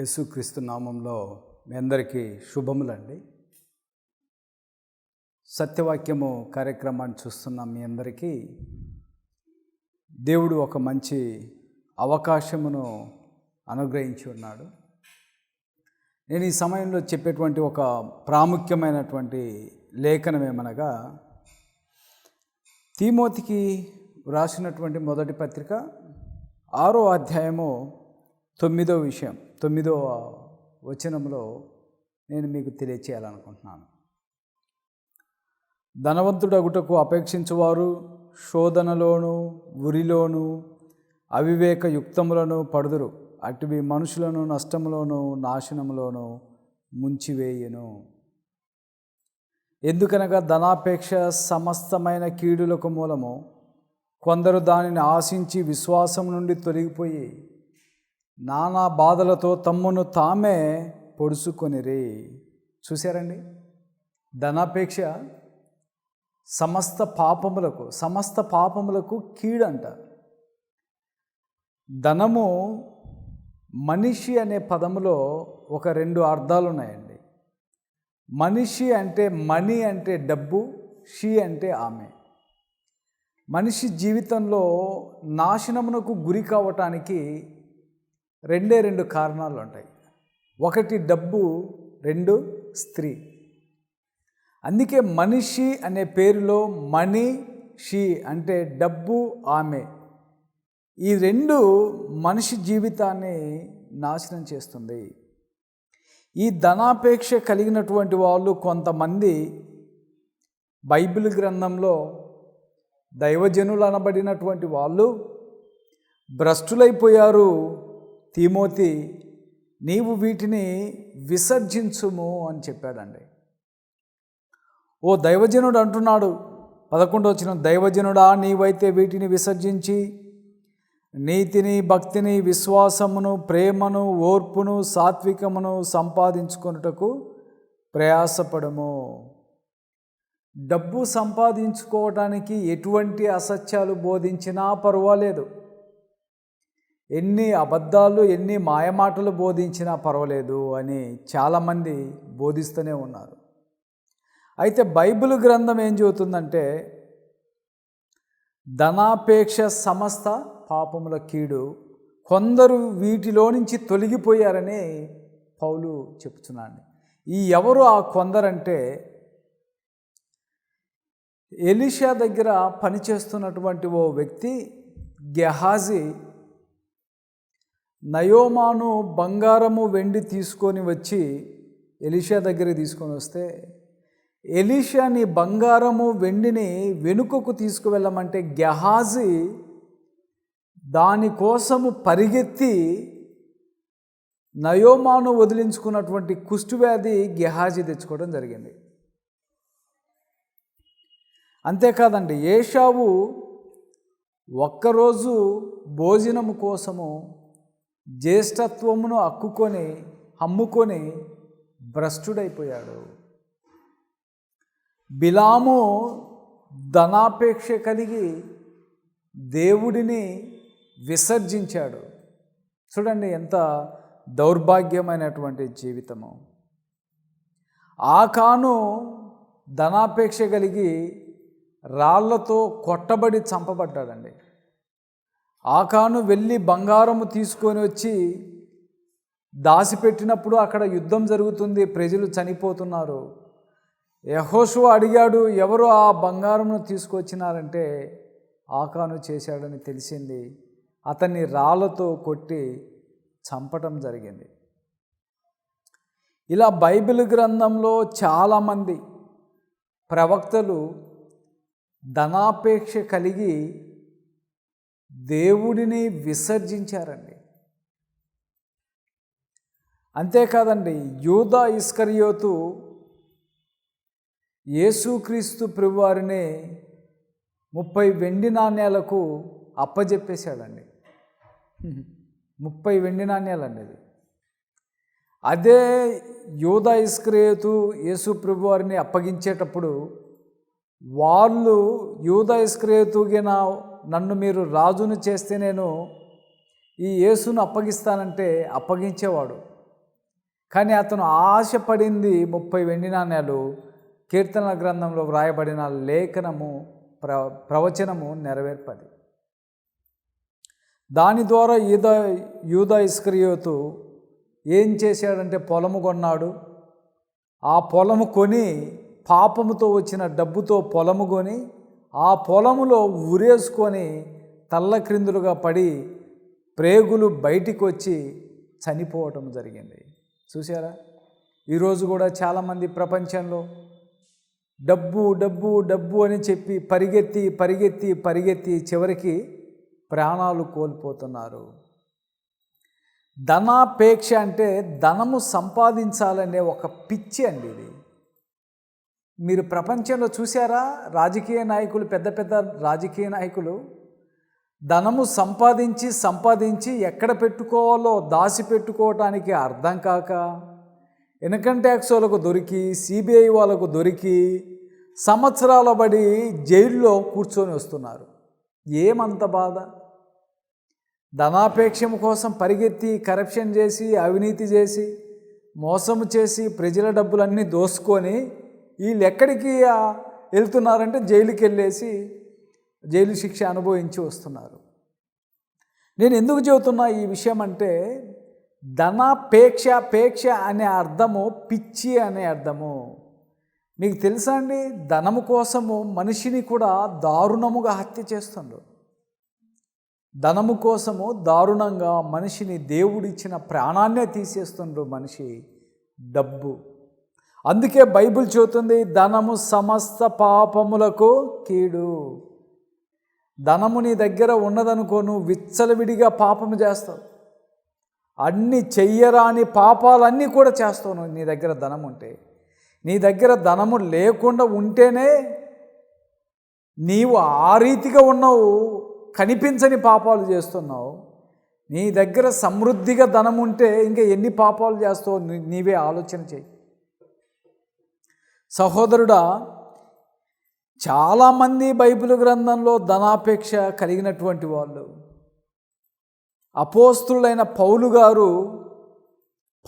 యేసుక్రీస్తు నామంలో మీ అందరికీ శుభములండి. సత్యవాక్యము కార్యక్రమాన్ని చూస్తున్న మీ అందరికీ దేవుడు ఒక మంచి అవకాశమును అనుగ్రహించి ఉన్నాడు. నేను ఈ సమయంలో చెప్పేటువంటి ఒక ప్రాముఖ్యమైనటువంటి లేఖనం ఏమనగా తీమోతికి వ్రాసినటువంటి మొదటి పత్రిక ఆరో అధ్యాయము తొమ్మిదో విషయం. తొమ్మిదో వచనంలో నేను మీకు తెలియచేయాలనుకుంటున్నాను. ధనవంతుడగుటకు అపేక్షించువారు శోధనలోను ఉరిలోను అవివేక యుక్తములను పడుదురు. అటువి మనుషులను నష్టములోను నాశనములోను ముంచివేయును. ఎందుకనగా ధనాపేక్ష సమస్తమైన కీడులకు మూలము కొందరు దానిని ఆశించి విశ్వాసం నుండి తొలగిపోయి నానా బాధలతో తమ్మును తామే పొడుచుకొనిరి చూశారండి? ధనాపేక్ష సమస్త పాపములకు సమస్త పాపములకు కీడంట. ధనము మనిషి అనే పదములో ఒక రెండు అర్థాలు ఉన్నాయండి మనిషి అంటే మనీ అంటే డబ్బు షీ అంటే ఆమె. మనిషి జీవితంలో నాశనమునకు గురి కావటానికి రెండే రెండు కారణాలు ఉంటాయి. ఒకటి డబ్బు రెండు స్త్రీ. అందుకే మనిషి అనే పేరులో మణి షీ అంటే డబ్బు ఆమె. ఈ రెండు మనిషి జీవితాన్ని నాశనం చేస్తుంది. ఈ ధనాపేక్ష కలిగినటువంటి వాళ్ళు కొంతమంది బైబిల్ గ్రంథంలో దైవజనులు అనబడినటువంటి వాళ్ళు భ్రష్టులైపోయారు తీమోతి నీవు వీటిని విసర్జించుము అని చెప్పాడండి. ఓ దైవజనుడు అంటున్నాడు పదకొండు వచ్చిన దైవజనుడా నీవైతే వీటిని విసర్జించి నీతిని భక్తిని విశ్వాసమును ప్రేమను ఓర్పును సాత్వికమును సంపాదించుకొనుటకు ప్రయాసపడము. డబ్బు సంపాదించుకోవటానికి ఎటువంటి అసత్యాలు బోధించినా పర్వాలేదు. ఎన్ని అబద్ధాలు ఎన్ని మాయమాటలు బోధించినా పర్వాలేదు అని చాలామంది బోధిస్తూనే ఉన్నారు. అయితే బైబిల్ గ్రంథం ఏం చెబుతుందంటే ధనాపేక్ష సమస్త పాపముల కీడు కొందరు వీటిలో నుంచి తొలగిపోయారని పౌలు చెప్తున్నాడు ఈ ఎవరు ఆ కొందరంటే ఎలిషా దగ్గర పనిచేస్తున్నటువంటి ఓ వ్యక్తి గెహాజీ నయోమాను బంగారము వెండి తీసుకొని వచ్చి ఎలీషా దగ్గర తీసుకొని వస్తే ఎలీషాని బంగారము వెండిని వెనుకకు తీసుకువెళ్ళమంటే గెహాజీ దానికోసము పరిగెత్తి నయోమాను వదిలించుకున్నటువంటి కుష్ఠవ్యాధి గెహాజీ తెచ్చుకోవడం జరిగింది. అంతేకాదండి ఏషావు ఒక్కరోజు భోజనము కోసము జ్యేష్ఠత్వమును అక్కుకొని హమ్ముకొని భ్రష్టుడైపోయాడు. బిలాము ధనాపేక్ష కలిగి దేవుడిని విసర్జించాడు. చూడండి ఎంత దౌర్భాగ్యమైనటువంటి జీవితము. ఆకాను ధనాపేక్ష కలిగి రాళ్ళతో కొట్టబడి చంపబడ్డాడండి. ఆకాను వెళ్ళి బంగారము తీసుకొని వచ్చి దాచిపెట్టినప్పుడు అక్కడ యుద్ధం జరుగుతుంది ప్రజలు చనిపోతున్నారు. యహోషు అడిగాడు ఎవరు ఆ బంగారమును తీసుకొచ్చినారంటే ఆకాను చేశాడని తెలిసింది. అతన్ని రాళ్ళతో కొట్టి చంపటం జరిగింది. ఇలా బైబిల్ గ్రంథంలో చాలామంది ప్రవక్తలు ధనాపేక్ష కలిగి దేవుడిని విసర్జించారండి. అంతేకాదండి యూదా ఇస్కరియోతు యేసుక్రీస్తు ప్రభువారిని ముప్పై వెండి నాణ్యాలకు అప్పజెప్పేశాడండి. ముప్పై వెండి నాణ్యాలండి అది. అదే యూదా ఇస్క్రేతు యేసు ప్రభువారిని అప్పగించేటప్పుడు వాళ్ళు యూదా ఇస్క్రేతుగిన నన్ను మీరు రాజును చేస్తే నేను ఈ యేసును అప్పగిస్తానంటే అప్పగించేవాడు. కానీ అతను ఆశపడింది ముప్పై వెండి నాణ్యాలు కీర్తనల గ్రంథంలో వ్రాయబడిన లేఖనము ప్ర ప్రవచనము నెరవేర్పది. దాని ద్వారా యూద యూద ఇస్కరియోతు ఏం చేశాడంటే పొలము కొన్నాడు. ఆ పొలము కొని పాపముతో వచ్చిన డబ్బుతో పొలము కొని ఆ పొలములో ఉరేసుకొని తల్ల క్రిందులుగా పడి ప్రేగులు బయటికి వచ్చి చనిపోవటం జరిగింది. చూసారా ఈరోజు కూడా చాలామంది ప్రపంచంలో డబ్బు డబ్బు డబ్బు అని చెప్పి పరిగెత్తి పరిగెత్తి పరిగెత్తి చివరికి ప్రాణాలు కోల్పోతున్నారు. ధనాపేక్ష అంటే ధనము సంపాదించాలనే ఒక పిచ్చి అండి ఇది. మీరు ప్రపంచంలో చూసారా రాజకీయ నాయకులు పెద్ద పెద్ద రాజకీయ నాయకులు ధనము సంపాదించి సంపాదించి ఎక్కడ పెట్టుకోవాలో దాచి పెట్టుకోవటానికి అర్థం కాక ఇన్కమ్ ట్యాక్స్ వాళ్ళకు దొరికి సిబిఐ వాళ్ళకు దొరికి సంవత్సరాల బడి జైల్లో కూర్చొని వస్తున్నారు. ఏమంత బాధ? ధనాపేక్షం కోసం పరిగెత్తి కరప్షన్ చేసి అవినీతి చేసి మోసము చేసి ప్రజల డబ్బులన్నీ దోసుకొని వీళ్ళు ఎక్కడికి వెళ్తున్నారంటే జైలుకి వెళ్ళేసి జైలు శిక్ష అనుభవించి వస్తున్నారు. నేను ఎందుకు చెబుతున్నా ఈ విషయం అంటే ధనాపేక్ష పేక్ష అనే అర్థము పిచ్చి అనే అర్థము. మీకు తెలుసా అండి? ధనము కోసము మనిషిని కూడా దారుణముగా హత్య చేస్తుండ్రు. ధనము కోసము దారుణంగా మనిషిని దేవుడిచ్చిన ప్రాణాన్నే తీసేస్తుండ్రు మనిషి. డబ్బు. అందుకే బైబిల్ చెబుతుంది ధనము సమస్త పాపములకు కీడు. ధనము నీ దగ్గర ఉన్నదనుకో నువ్వు విచ్చలవిడిగా పాపము చేస్తావు. అన్ని చెయ్యరాని పాపాలన్నీ కూడా చేస్తావు నువ్వు. నీ దగ్గర ధనం ఉంటే. నీ దగ్గర ధనము లేకుండా ఉంటేనే నీవు ఆ రీతిగా ఉన్నావు కనిపించని పాపాలు చేస్తున్నావు. నీ దగ్గర సమృద్ధిగా ధనం ఉంటే ఇంకా ఎన్ని పాపాలు చేస్తావు నీవే ఆలోచన చేయి సహోదరుడా చాలామంది బైబిల్ గ్రంథంలో ధనాపేక్ష కలిగినటువంటి వాళ్ళు. అపోస్తులైన పౌలు గారు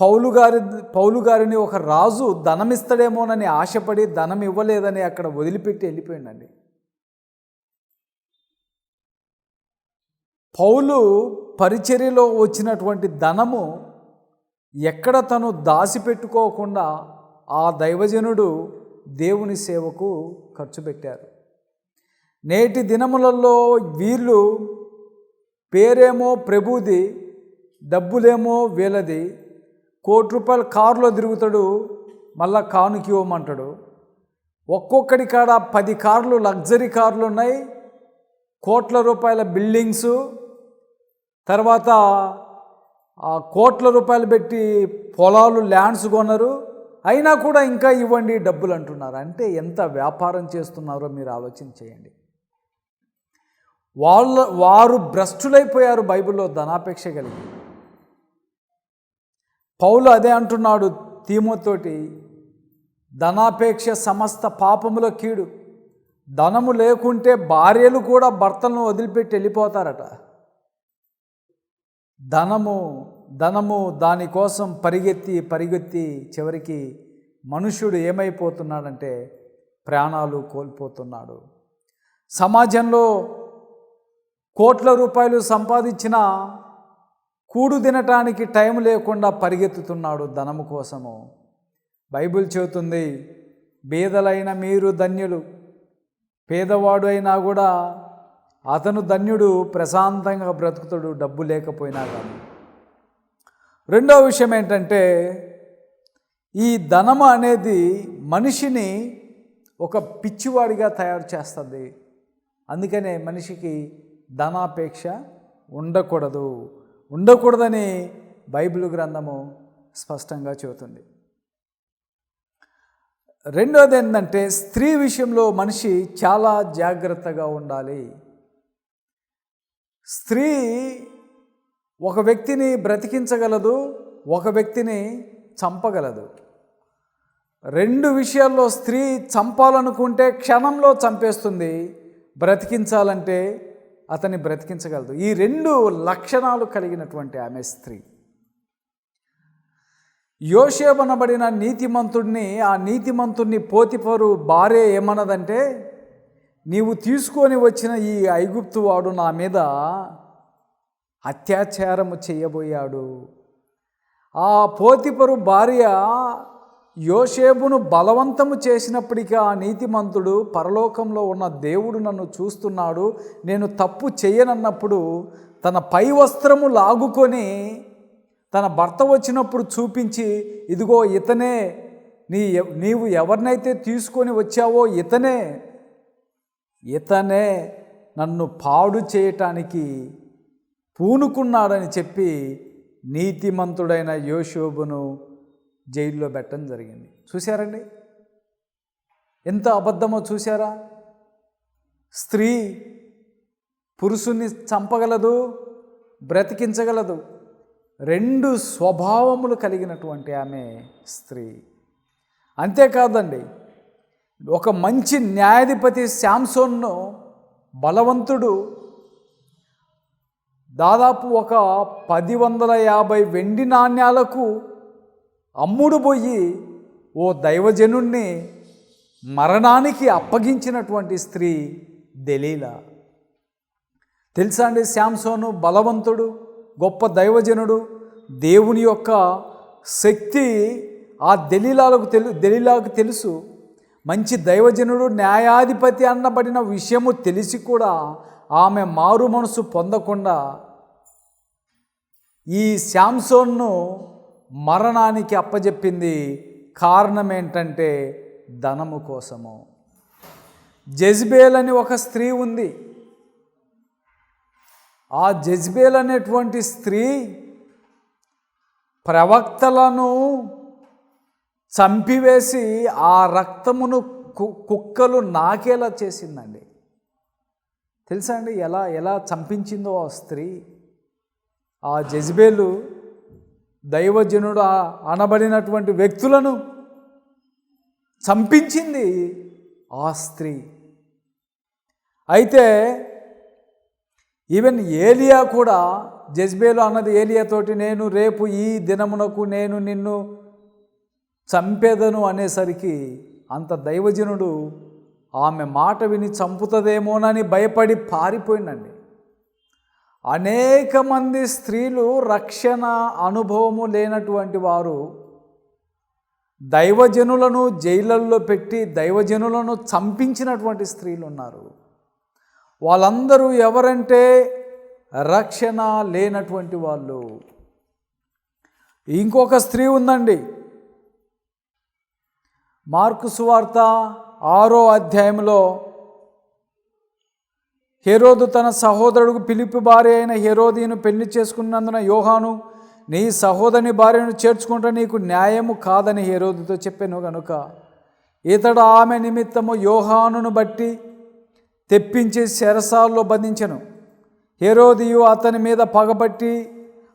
పౌలు గారి పౌలు గారిని ఒక రాజు ధనం ఇస్తాడేమోనని ఆశపడి ధనం ఇవ్వలేదని అక్కడ వదిలిపెట్టి వెళ్ళిపోయిందండి పౌలు పరిచర్యలో వచ్చినటువంటి ధనము ఎక్కడ తను దాసిపెట్టుకోకుండా ఆ దైవజనుడు దేవుని సేవకు ఖర్చు పెట్టారు. నేటి దినములలో వీళ్ళు పేరేమో ప్రభుది డబ్బులేమో వీళ్ళది. కోటి రూపాయల కారులో తిరుగుతాడు మళ్ళా కానుకి ఇవ్వమంటాడు. ఒక్కొక్కడి కాడ పది కార్లు లగ్జరీ కార్లు ఉన్నాయి. కోట్ల రూపాయల బిల్డింగ్స్. తర్వాత ఆ కోట్ల రూపాయలు పెట్టి పొలాలు ల్యాండ్స్ కొనరు అయినా కూడా ఇంకా ఇవ్వండి డబ్బులు అంటున్నారు. అంటే ఎంత వ్యాపారం చేస్తున్నారో మీరు ఆలోచన చేయండి. వాళ్ళ వారు భ్రష్టులైపోయారు బైబిల్లో ధనాపేక్ష కలిగి. పౌలు అదే అంటున్నాడు తీమతోటి ధనాపేక్ష సమస్త పాపముల కీడు. ధనము లేకుంటే భార్యలు కూడా భర్తలను వదిలిపెట్టి వెళ్ళిపోతారట. ధనము ధనము దానికోసం పరిగెత్తి పరిగెత్తి చివరికి మనుష్యుడు ఏమైపోతున్నాడంటే ప్రాణాలు కోల్పోతున్నాడు. సమాజంలో కోట్ల రూపాయలు సంపాదించిన కూడు తినటానికి టైం లేకుండా పరిగెత్తుతున్నాడు ధనము కోసము. బైబిల్ చెబుతుంది బీదలైన మీరు ధన్యులు పేదవాడు అయినా కూడా అతను ధన్యుడు ప్రశాంతంగా బ్రతుకుతాడు డబ్బు లేకపోయినా కానీ. రెండో విషయం ఏంటంటే ఈ ధనము అనేది మనిషిని ఒక పిచ్చివాడిగా తయారు చేస్తుంది. అందుకనే మనిషికి ధనాపేక్ష ఉండకూడదు. ఉండకూడదని బైబిల్ గ్రంథము స్పష్టంగా చెబుతుంది. రెండోది ఏంటంటే స్త్రీ విషయంలో మనిషి చాలా జాగ్రత్తగా ఉండాలి. స్త్రీ ఒక వ్యక్తిని బ్రతికించగలదు ఒక వ్యక్తిని చంపగలదు. రెండు విషయాల్లో స్త్రీ చంపాలనుకుంటే క్షణంలో చంపేస్తుంది బ్రతికించాలంటే అతన్ని బ్రతికించగలదు. ఈ రెండు లక్షణాలు కలిగినటువంటి ఆమె స్త్రీ. యోషేబనబడిన నీతిమంతుడిని ఆ నీతిమంతుడిని పోతిపరు భార్య ఏమన్నదంటే నీవు తీసుకొని వచ్చిన ఈ ఐగుప్తు వాడు నా మీద అత్యాచారము చేయబోయాడు. ఆ పోతిపరు భార్య యోషేబును బలవంతము చేసినప్పటికీ ఆ నీతిమంతుడు పరలోకంలో ఉన్న దేవుడు నన్ను చూస్తున్నాడు నేను తప్పు చేయనన్నప్పుడు తన పై వస్త్రము లాగుకొని తన భర్త వచ్చినప్పుడు చూపించి ఇదిగో ఇతనే నీ నీవు ఎవరినైతే తీసుకొని వచ్చావో ఇతనే ఇతనే నన్ను పాడు చేయటానికి పూనుకున్నాడని చెప్పి నీతిమంతుడైన యోషోబును జైల్లో పెట్టడం జరిగింది. చూశారండి? ఎంత అబద్ధమో చూశారా? స్త్రీ పురుషుణ్ణి చంపగలదు బ్రతికించగలదు. రెండు స్వభావములు కలిగినటువంటి ఆమె స్త్రీ. అంతేకాదండి ఒక మంచి న్యాయాధిపతి శాంసోన్ను బలవంతుడు దాదాపు ఒక పది వందల యాభై వెండి నాణ్యాలకు అమ్ముడు పోయి ఓ దైవజనుణ్ణి మరణానికి అప్పగించినటువంటి స్త్రీ దెలీలా. తెలుసా అండి శాంసోను? బలవంతుడు గొప్ప దైవజనుడు. దేవుని యొక్క శక్తి ఆ దెలీలాలకు తెలు దెలీలాకు తెలుసు. మంచి దైవజనుడు న్యాయాధిపతి అన్నబడిన విషయము తెలిసి కూడా ఆమె మారు మనసు పొందకుండా ఈ శాంసోన్ను మరణానికి అప్పజెప్పింది కారణం ఏంటంటే ధనము కోసము. జెజ్బేల్ అని ఒక స్త్రీ ఉంది. ఆ జజ్బేల్ అనేటువంటి స్త్రీ ప్రవక్తలను చంపివేసి ఆ రక్తమును కు- కుక్కలు నాకేలా చేసిందండి. తెలుసా అండి ఎలా ఎలా చంపించిందో ఆ స్త్రీ? ఆ జజ్బేలు దైవజనుడు అనబడినటువంటి వ్యక్తులను చంపించింది ఆ స్త్రీ. అయితే ఈవెన్ ఏలియా కూడా జజ్బేలు అన్నది ఏలియాతోటి నేను రేపు ఈ దినమునకు నేను నిన్ను చంపేదను అనేసరికి అంత దైవజనుడు ఆమె మాట విని చంపుతుందేమోనని భయపడి పారిపోయిందండి. అనేక మంది స్త్రీలు రక్షణ అనుభవము లేనటువంటి వారు దైవజనులను జైళ్ళల్లో పెట్టి దైవజనులను చంపించినటువంటి స్త్రీలు ఉన్నారు. వాళ్ళందరూ ఎవరంటే రక్షణ లేనటువంటి వాళ్ళు. ఇంకొక స్త్రీ ఉందండి. మార్కు సువార్త ఆరో అధ్యాయంలో హెరోదు తన సహోదరుడు పిలిపి భార్య అయిన హెరోదీను పెళ్ళి చేసుకున్నందున యోహాను నీ సహోదరుని భార్యను చేర్చుకుంటే నీకు న్యాయము కాదని హెరోదుతో చెప్పాను గనుక. ఇతడు ఆమె నిమిత్తము యోహానును బట్టి తెప్పించి శరసాల్లో బంధించెను. హెరోదియు అతని మీద పగబట్టి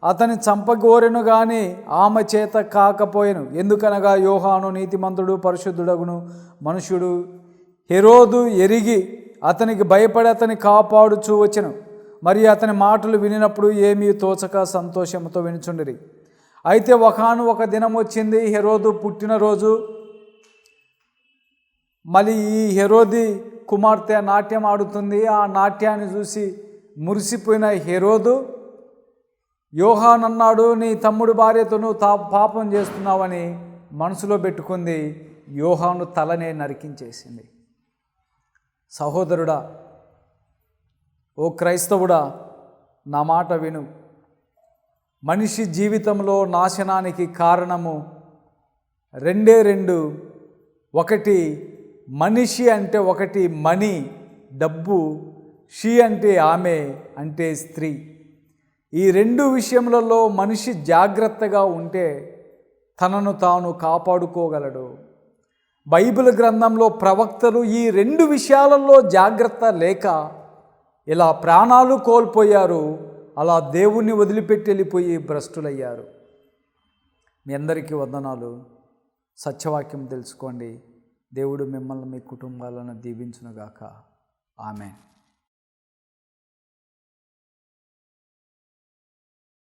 అతని చంపగోరెను గాని ఆమె చేత కాకపోయెను. ఎందుకనగా యోహాను నీతిమంతుడు పరిశుద్ధుడగును మనుషుడు. హెరోదు ఎరిగి అతనికి భయపడి అతని కాపాడుచూ వచ్చెను. మరి అతని మాటలు వినినప్పుడు ఏమీ తోచక సంతోషంతో వినుచుండిరి. అయితే ఒకను ఒక దినం వచ్చింది హెరోదు పుట్టినరోజు మళ్ళీ ఈ హెరోది కుమార్తె నాట్యం ఆడుతుంది. ఆ నాట్యాన్ని చూసి మురిసిపోయిన హెరోదు యోహాన్ అన్నాడు నీ తమ్ముడు భార్యతో నువ్వు తా పాపం చేస్తున్నావని మనసులో పెట్టుకుంది. యోహాను తలనే నరికించేసింది. సహోదరుడా ఓ క్రైస్తవుడా నా మాట విను. మనిషి జీవితంలో నాశనానికి కారణము రెండే రెండు. ఒకటి మనిషి అంటే ఒకటి మనీ డబ్బు. షీ అంటే ఆమె అంటే స్త్రీ. ఈ రెండు విషయములలో మనిషి జాగ్రత్తగా ఉంటే తనను తాను కాపాడుకోగలడు. బైబిల్ గ్రంథంలో ప్రవక్తలు ఈ రెండు విషయాలలో జాగ్రత్త లేక ఇలా ప్రాణాలు కోల్పోయారు అలా దేవుణ్ణి వదిలిపెట్టి వెళ్ళిపోయి భ్రష్టులయ్యారు. మీ అందరికీ వందనాలు. సత్యవాక్యం తెలుసుకోండి. దేవుడు మిమ్మల్ని మీ కుటుంబాలను దీవించునుగాక. ఆమె